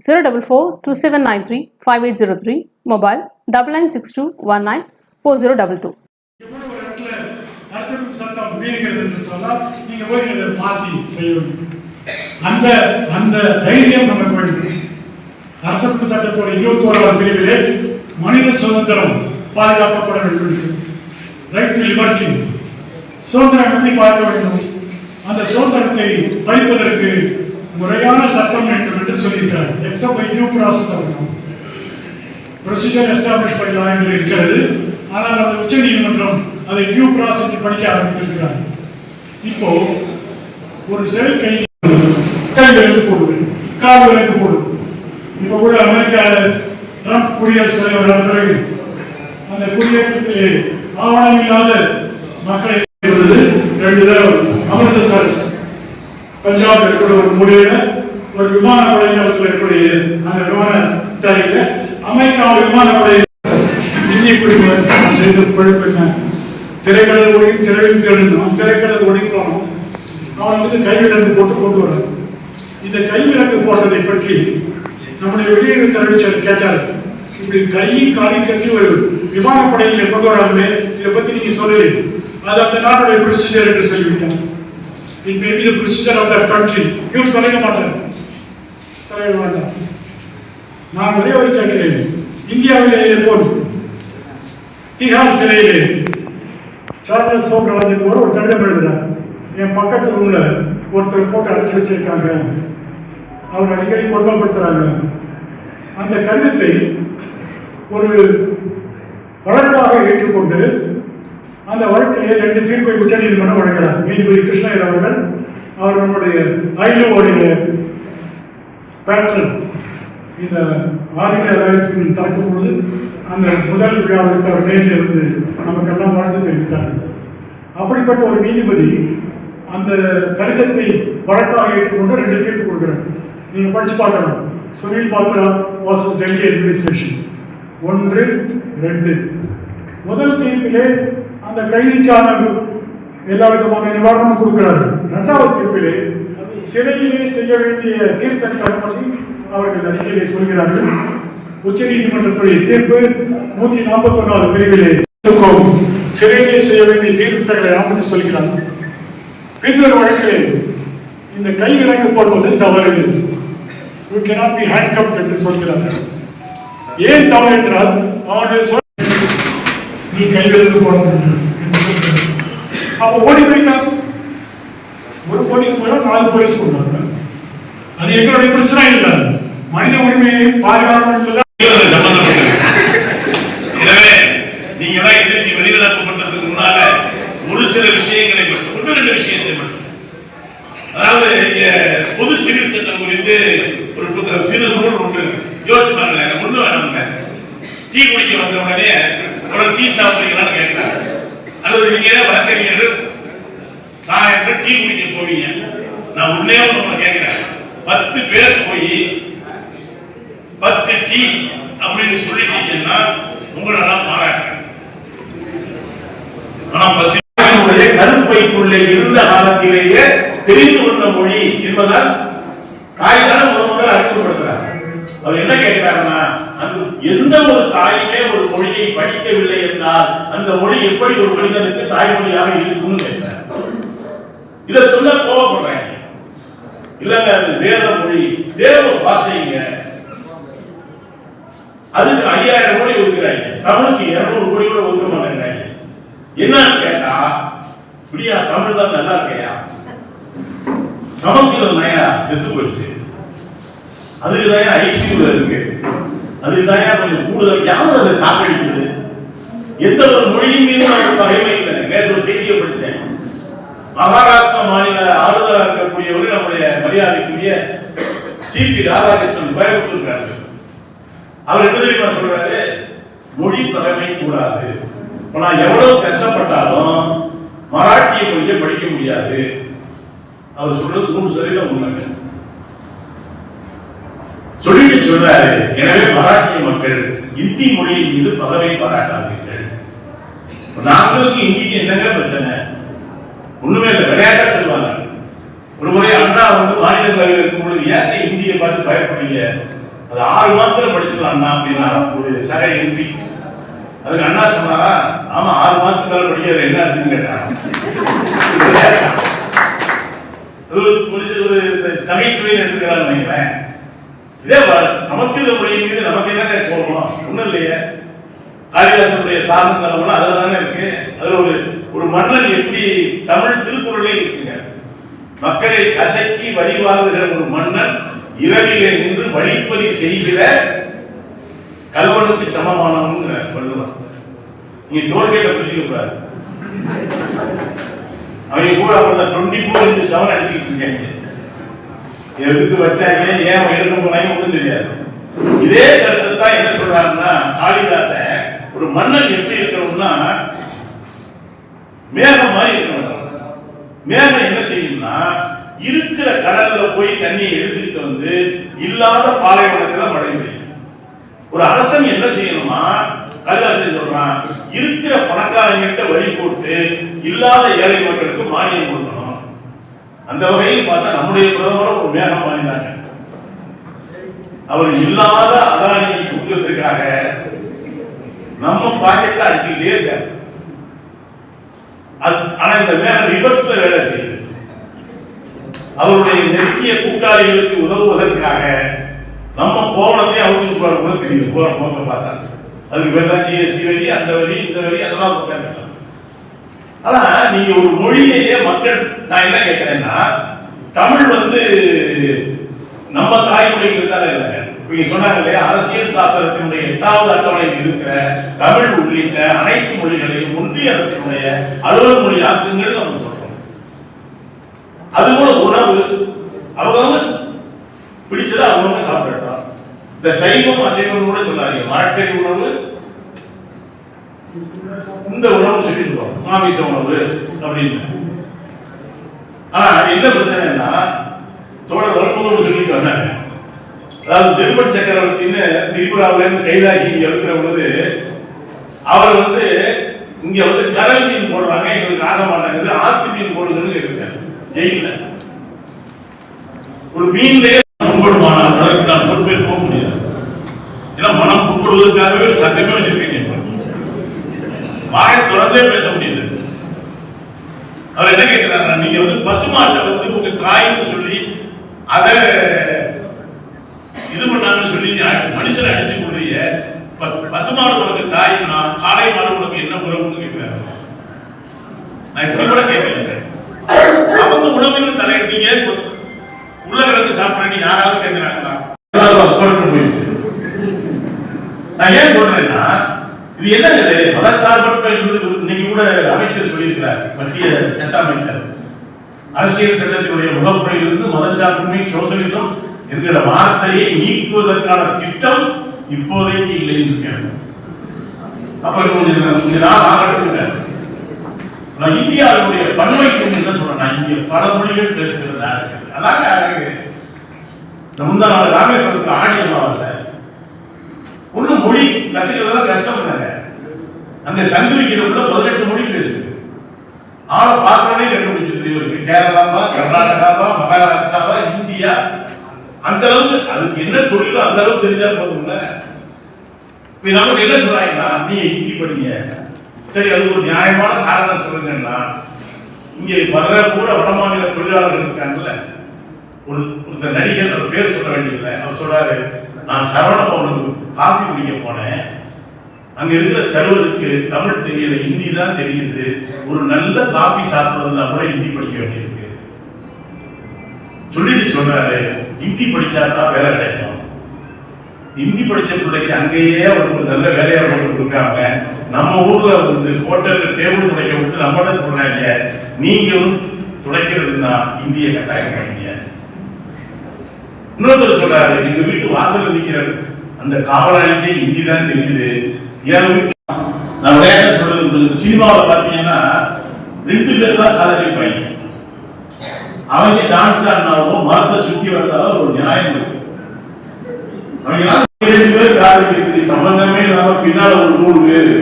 zero double four two seven nine three five eight zero three mobile double nine six two one nine four zero double two சட்டம் மீறுகிறது சொன்னால் நீங்க போய் அதை மாத்தி செய்யணும் அந்த அந்த தைரியம் நமக்கு வேண்டும். அரசமைப்பு சட்டத்தோட இருபத்தி ஓராவது பிரிவிலே மனித சுதந்திரம் பாதுகாக்கப்பட வேண்டும் ரைட் டு லிபர்ட்டி சுதந்திரம் எப்படி பார்க்க வேண்டும்? அந்த சுதந்திரத்தை பறிப்பதற்கு முறையான சட்டம் வேண்டும் என்று சொல்லியிருக்கிறார். எக்ஸப்ட் பை டியூ ப்ராசஸ் ஆகணும் ப்ரொசீஜர் எஸ்டாப்ளிஷ் பை லா என்று இருக்கிறது. ஆனால் அந்த உச்ச நீதிமன்றம் அதை டியூ ப்ராசஸ் படிக்க ஆரம்பித்திருக்கிறார். இப்போ ஒரு செல் கை கை விலக்கு போடுது கால் விலக்கு போடுது இப்போ கூட அமெரிக்கா ட்ரம்ப் குடியரசு தலைவர் பிறகு அந்த குடியேற்றத்திலே ஆவணம் இல்லாத மக்களை ரெண்டு தடவை. அமிர்த பஞ்சாப் இருக்கக்கூடிய ஒரு மூலையில ஒரு விமான படைத்தளத்தில் இருக்கக்கூடிய அந்த விமான தரையில அமெரிக்கா விமானப்படை இந்திய குடிமகன் செய்த பிழைப்பு திரைக்கடல் ஒடி திரையில் தேடணும் திரைக்கடல் ஒடிக்கணும் அவன் வந்து கைவிலக்கு போட்டு கொண்டு வரான் இந்த கைவிலக்கு போட்டதை பற்றி நம்முடைய வெளியீடு தலைவர் கேட்டார். இப்படி கை காலி கட்டி ஒரு விமானப்படையில் கொண்டு வராங்களே இதை பத்தி நீங்க சொல்லலை அது அந்த நாட்டுடைய ப்ரொசீஜர் என்று சொல்லிவிட்டார். It may be the procedure of that country இவர் தொலைக்க மாட்டார் தொலைக்க மாட்டார் நான் ஒரே ஒரு கேட்கிறேன். இந்தியாவிலேயே போல் திகார் சிலையிலே சார்லஸ் சோப்ராஜ் என்பவர் ஒரு கடிதம் எழுதுறார் என் பக்கத்து உள்ள ஒருத்தர் போட்டு அடைச்சி வச்சிருக்காங்க. அவர் அடிக்கடி கொடுமைப்படுத்துறாங்க. அந்த கடிதத்தை ஒரு வழக்காக ஏற்றுக்கொண்டு அந்த வழக்கிலே ரெண்டு தீர்ப்பை உச்சநீதிமன்றம் வழங்கினார். நீதிபதி கிருஷ்ணயர் அவர்கள் அவர் நம்முடைய ஐலோவுடைய பேட்டர்ன் இந்த ஆங்கில அலாயத்தின் திறக்கும் பொழுது அந்த முதல் விழாவிற்கு அவர் நேரில் இருந்து நமக்கெல்லாம் வாழ்த்து தெரிவித்தார். அப்படிப்பட்ட ஒரு நீதிபதி அந்த கடிதத்தை வழக்காக ஏற்றுக்கொண்டு ரெண்டு தீர்ப்பு கொடுக்குறார். நீங்கள் படித்து பார்க்கலாம் சுனில் பாத்ரா வாசஸ் டெல்லி அட்மினிஸ்ட்ரேஷன். ஒன்று ரெண்டு. முதல் தீர்ப்பிலே அந்த கைதிக்கான எல்லா விதமான நிவாரணமும் கொடுக்கிறார்கள். இரண்டாவது தீர்ப்பிலே சிறையிலே செய்ய வேண்டிய தீர்த்தங்களை பற்றி அவர்கள் அறிக்கையிலே சொல்கிறார்கள். உச்ச நீதிமன்றத்துடைய தீர்ப்பு நூத்தி நாற்பத்தி ஒன்றாவது பிரிவிலே சிறையிலே செய்ய வேண்டிய தீர்த்தங்களை ஆமதி சொல்கிறார். பின்னர் வழக்கிலே இந்த கை விலங்கு போடுவது தவறு. யூ cannot be handcuffed என்று சொல்கிறார்கள் ஏன் தவறு என்றால் அவர்கள் நீ கை விலக்கு அப்ப ஓடி போயிட்டான் ஒரு போலீஸ் போனா நாலு போலீஸ் கொண்டாங்க அது எங்களுடைய பிரச்சனை இல்லை. மனித உரிமையை பாதுகாக்க எனவே நீங்க எல்லாம் எதிர்த்து வெளிநடப்பு பண்றதுக்கு முன்னால ஒரு சில விஷயங்களை மட்டும் ஒன்று ரெண்டு விஷயத்தை மட்டும். அதாவது இங்க பொது சிவில் சட்டம் குறித்து ஒரு சிறு நூல் ஒன்று யோசிச்சு பாருங்க ஒண்ணு வேணாங்க டீ குடிக்க வந்த உடனே அப்புறம் டீ சாப்பிடுறீங்களான்னு கேட்கிறாங்க அல்லது நீங்க வழக்கறிஞர்கள்? சாயந்தரம் டீ குடிக்க போவீங்க. நான் உன்னே ஒன்று கேட்கிறேன். பத்து பேர் போய் பத்து டீ அப்படின்னு சொல்லிட்டீங்கன்னா உங்களை நான் பாராட்டுறேன். ஆனா பத்து கருப்பைக்குள்ளே இருந்த காலத்திலேயே தெரிந்து கொண்ட மொழி என்பதால் தாய் தானே முதல் முதல் அறிமுகப்படுத்துறாங்க அவர் என்ன கேட்கிறாங்க எந்த ஒரு தாயுமே ஒரு மொழியை படிக்கவில்லை என்றால் அந்த மொழி எப்படி ஒரு மனிதனுக்கு தாய்மொழியாக இருக்கும்னு கேட்கிறார். இதை சொல்ல கோவப்படுறேன் இல்லங்க அது வேத மொழி தேவ பாஷைங்க. அதுக்கு ஐயாயிரம் கோடி ஒதுக்குறாங்க. தமிழுக்கு இருநூறு கோடி கூட ஒதுக்க மாட்டேங்கிறாங்க. என்னன்னு கேட்டா இப்படியா தமிழ் தான் நல்லா இருக்கையா? சமஸ்கிருதம் தாயா செத்து போச்சு. அதுக்கு தான் ஐசியூல இருக்கு. அதுக்கு தயார் கொஞ்சம் கூடுதல் யாரும் அதை சாக்கடிச்சது? எந்த ஒரு மொழியின் மீது நமக்கு பகைமை இல்லை. நேற்று ஒரு செய்தியை படித்தேன். மகாராஷ்டிரா மாநில ஆளுநராக இருக்கக்கூடியவர்கள் நம்முடைய மரியாதைக்குரிய சிபி ராதாகிருஷ்ணன் கோயம்புத்தூர் அவர் என்ன தெரியுமா சொல்றாரு? மொழி பகைமை கூடாது. இப்ப நான் எவ்வளவு கஷ்டப்பட்டாலும் மராட்டிய மொழியை படிக்க முடியாது. அவர் சொல்றது நூறு சதவீதம் உண்மைங்க. சொல்றாரு. எனவே மராட்டிய மக்கள் இந்தி மொழியின் மீது பதவை பாராட்டாதீர்கள். நாங்களுக்கு இந்திக்கு என்னங்க பிரச்சனை? ஒண்ணுமே இல்லை விளையாட்டா சொல்லுவாங்க. ஒரு முறை அண்ணா வந்து மாநிலங்களவையில் இருக்கும் பொழுது ஏன் இந்தியை பார்த்து பயப்படுறீங்க அது ஆறு மாசத்துல படிச்சிடலாம் அண்ணா அப்படின்னா ஒரு சக எம்பி அதுக்கு அண்ணா சொன்னாரா? ஆமா ஆறு மாசத்துக்கு படிக்கிறது என்ன இருக்குன்னு கேட்டாங்க அது ஒரு கொஞ்சம் ஒரு நகைச்சுவை எடுத்துக்கிறான்னு நினைக்கிறேன் இதே சமஸ்கிருத மொழியின் மீது நமக்கு என்ன தோணும் ஒன்றும் இல்லையே. காளிதாசனுடைய சாதனம் அதில் தானே இருக்கு. அதில் ஒரு ஒரு மன்னன் எப்படி தமிழ் திருக்குறளே இருக்குங்க. மக்களை கசக்கி வழிவாங்குகிற ஒரு மன்னன் இரவிலே நின்று வழிப்பறி செய்கிற கல்வனுக்கு சமமானவங்கிற வள்ளுவன் நீங்க டோல்கேட்டை பிடிச்சிக்க கூடாது. அவங்க கூட அப்படிதான் டுவெண்ட்டி ஃபோர் இன்ட்டு செவன் அடிச்சுக்கிட்டு இருக்காங்க. எதுக்கு வச்சாங்க ஏன் எடுக்க போனாங்க ஒன்றும் தெரியாது. இதே கருத்தை தான் என்ன சொல்றாருன்னா காளிதாசன் ஒரு மன்னன் எப்படி இருக்கணும்னா மேகம் மாதிரி இருக்கணும். மேகம் என்ன செய்யும்னா இருக்கிற கடல்ல போய் தண்ணியை எடுத்துக்கிட்டு வந்து இல்லாத பாலைவனத்துல மழை பெய்யும் ஒரு அரசன் என்ன செய்யணுமா கல்யாசன் சொல்றான் இருக்கிற பணக்காரங்கிட்ட வழி போட்டு இல்லாத ஏழை மக்களுக்கு மானியம் கொடுக்கணும். அந்த வகையில் பார்த்தா நம்முடைய பிரதமரும் ஒரு மேகம் மாறினாங்க அவர் இல்லாத அதானியை கொடுக்கறதுக்காக நம்ம பாக்கெட்ல அடிச்சுக்கிட்டே இருக்காரு. அது ஆனா இந்த மேகம் ரிவர்ஸ்ல வேலை செய்யுது. அவருடைய நெருங்கிய கூட்டாளிகளுக்கு உதவுவதற்காக நம்ம போனதே அவங்களுக்கு கூட தெரியுது போற போக்க பார்த்தா அதுக்கு பேர் தான் ஜிஎஸ்டி வரி அந்த வரி இந்த வரி அதெல்லாம் உட்காந்துக்கலாம் ஆனா நீங்க ஒரு மொழியையே மக்கள் நான் என்ன கேட்கிறேன்னா தமிழ் வந்து நம்ம தாய்மொழிங்கிறதால இல்லை. நீங்க சொன்னாங்க இல்லையா அரசியல் சாசனத்தினுடைய எட்டாவது அட்டவணையில் இருக்கிற தமிழ் உள்ளிட்ட அனைத்து மொழிகளையும் ஒன்றிய அரசினுடைய அலுவல் மொழி ஆக்குங்கள் நம்ம சொல்றோம். அதுபோல உணவு அவங்க பிடிச்சதை அவங்க சாப்பிடலாம் இந்த சைவம் அசைவம் கூட சொல்லாதீங்க. வாழ்க்கை உணவு இந்த உணவு சொல்லிட்டு மாமிச உணவு அப்படின்னு. ஆனா என்ன பிரச்சனைன்னா தோழர் வல்புகழ்னு சொல்லிட்டு வந்தாங்க அதாவது திருப்பட் சக்கரவர்த்தின்னு திரிபுராவிலிருந்து கைதாகி இங்க இருக்கிற பொழுது அவர் வந்து இங்க வந்து கடல் மீன் போடுறாங்க. எங்களுக்கு ஆக மாட்டாங்க ஆத்து மீன் போடுங்கன்னு கேட்டிருக்காரு ஜெயில ஒரு மீன்லயே புண்படுமானால் அதற்கு நான் பொறுப்பேற்க போக முடியாது. ஏன்னா மனம் புண்படுவதற்காகவே சட்டமே வச்சிருக்கீங்க வாயை தொடர்ந்தே பேச முடியுது அவர் என்ன கேட்கிறாரு நீங்க வந்து பசுமாட்டை வந்து உங்க தாய்ன்னு சொல்லி அதை இது பண்ணாங்கன்னு சொல்லி மனுஷன் மனுஷனை அடிச்சு கொள்றீங்க. ப- பசுமாடு உனக்கு தாயின்னா காளை மாடு உனக்கு என்ன உறவுன்னு கேட்கிறாரு நான் இப்படி கூட கேட்கல அவங்க உணவுன்னு தலையிட்டீங்க உருளைக்கிழங்கு சாப்பிட்றேன்னு யாராவது கேட்கிறாங்களா எல்லாரும் அப்புறம் போயிடுச்சு நான் ஏன் சொல்றேன்னா இது என்ன இது மதச்சார்பற்ற என்பது இன்னைக்கு கூட அமைச்சர் சொல்லியிருக்கிறார் மத்திய சட்ட அமைச்சர். அரசியல் சட்டத்தினுடைய முகப்புறையிலிருந்து மதச்சார்பின்மை சோசலிசம் என்கிற வார்த்தையை நீக்குவதற்கான திட்டம் இப்போதைக்கு இல்லை என்று இருக்கிறது அப்ப கொஞ்சம் கொஞ்ச நாள் ஆகட்டும் நான் இந்தியாவுடைய பன்மைக்கு என்ன சொல்றேன் இங்க பல மொழிகள் பேசுகிறதா இருக்குது. அதாங்க அழகு. இந்த முந்தா நாள் ராமேஸ்வரத்துல ஆடி அமாவாசை. ஒன்றும் மொழி கத்துக்கிறதெல்லாம் கஷ்டம் இல்லைங்க அந்த சங்கரிக்கிறவங்கள பதினெட்டு மொழி பேசுது. ஆளை பார்த்தோன்னே கண்டுபிடிச்சது இவருக்கு கேரளாவா கர்நாடகாவா மகாராஷ்டிராவா இந்தியா? அந்த அளவுக்கு அதுக்கு என்ன தொழிலோ அந்த அளவுக்கு தெரிஞ்சா போதும்ல இப்ப நமக்கு என்ன சொல்றாங்கன்னா நீங்க ஹிந்தி படிங்க. சரி அது ஒரு நியாயமான காரணம் சொல்லுங்கன்னா இங்கே வர்ற கூட வடமாநில தொழிலாளர்கள் இருக்காங்கல்ல. ஒரு ஒருத்தர் நடிகர் பேர் சொல்ல வேண்டியதில்லை. அவர் சொல்றாரு நான் சரவண பவனுக்கு காஃபி குடிக்க போனேன். அங்க இருக்கிற சர்வருக்கு தமிழ் தெரியல ஹிந்தி தான் தெரியுது. ஒரு நல்ல காபி சாப்பிடுறதுனா கூட ஹிந்தி படிக்க வேண்டியிருக்கு. சொல்லிட்டு சொல்றாரு ஹிந்தி படிச்சா தான் வேலை கிடைக்கும். ஹிந்தி படிச்ச பிள்ளைக்கு அங்கேயே அவருக்கு நல்ல வேலையா கொடுத்துருக்காங்க நம்ம ஊர்ல வந்து ஹோட்டல்ல டேபிள் துடைக்க விட்டு நம்மகிட்ட சொல்றாங்க நீங்களும் துடைக்கிறதுனா இந்திய கட்டாயம் பண்ணீங்க இன்னொருத்தர் சொல்றாரு எங்க வீட்டு வாசல் நிக்கிற அந்த காவலாளிக்கே ஹிந்தி தான் தெரியுது. என் வீட்டு- சொல்றது இந்த சினிமாவில் பார்த்தீங்கன்னா ரெண்டு பேர் தான் பையன். அவங்க டான்ஸ் ஆடினாலும் மரத்தை சுத்தி வந்தாலும் ஒரு நியாயம் இருக்கு அவங்க எல்லாம் பேர் காதலிக்கிறது சம்பந்தமே இல்லாம பின்னால ஒரு நூறு பேர்.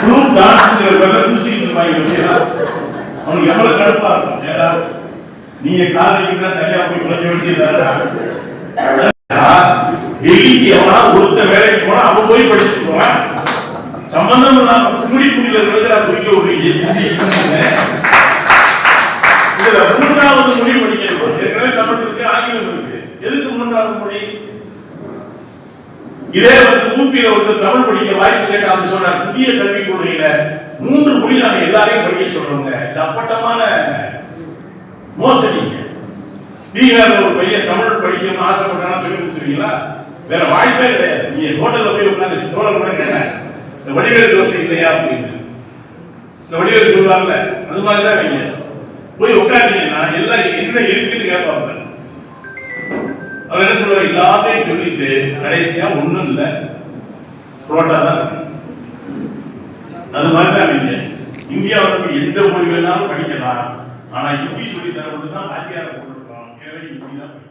குரூப் டான்ஸ்ங்கிற பேர்ல இருப்பாங்க அவனுக்கு எவ்வளவு கடுப்பா இருக்கும் ஏடா நீங்க காதலிக்கிறா தனியா போய் குறைஞ்ச வேண்டியதா டெல்லிக்கு எவனா ஒருத்த வேலைக்கு போனா அவன் போய் படிச்சுட்டு போறான் சம்பந்தம் இல்லாம குடி குடியில இருக்கிற குடிக்க விடுறீங்க இதுல மூன்றாவது மொழி படிக்கணும் ஏற்கனவே தமிழ் இருக்கு ஆங்கிலம் இருக்கு. எதுக்கு மூன்றாவது மொழி? இதே வந்து ஊப்பியில ஒருத்தர் தமிழ் படிக்க வாய்ப்பு கேட்டான்னு அவங்க சொன்னார். புதிய கல்விக் கொள்கையில மூன்று மொழி நாங்க எல்லாரையும் படிக்க சொல்றோங்க இது அப்பட்டமான மோசடிங்க பீகார்ல ஒரு பையன் தமிழ் படிக்கணும்னு ஆசைப்பட்டானா சொல்லி கொடுத்துருவீங்களா? வேற வாய்ப்பே கிடையாது. நீங்க ஹோட்டல்ல போய் உட்காந்து தோழர் கூட கேட்டேன் இந்த வடிவேல் தோசை இல்லையா அப்படின்னு. இந்த வடிவேல் சொல்லுவாங்கல்ல அது மாதிரி தான் வைங்க. போய் உட்காந்தீங்கன்னா எல்லாம் என்ன இருக்குன்னு கேட்பாங்க அவர் என்ன சொல்லுவார்? எல்லாத்தையும் சொல்லிட்டு கடைசியா ஒண்ணும் இல்லை. புரோட்டா தான் அது மாதிரி தான் நீங்க இந்தியாவில் எந்த மொழி வேணாலும் படிக்கலாம். ஆனா இந்தி சொல்லி தர மட்டும் தான் வாத்தியாரை comida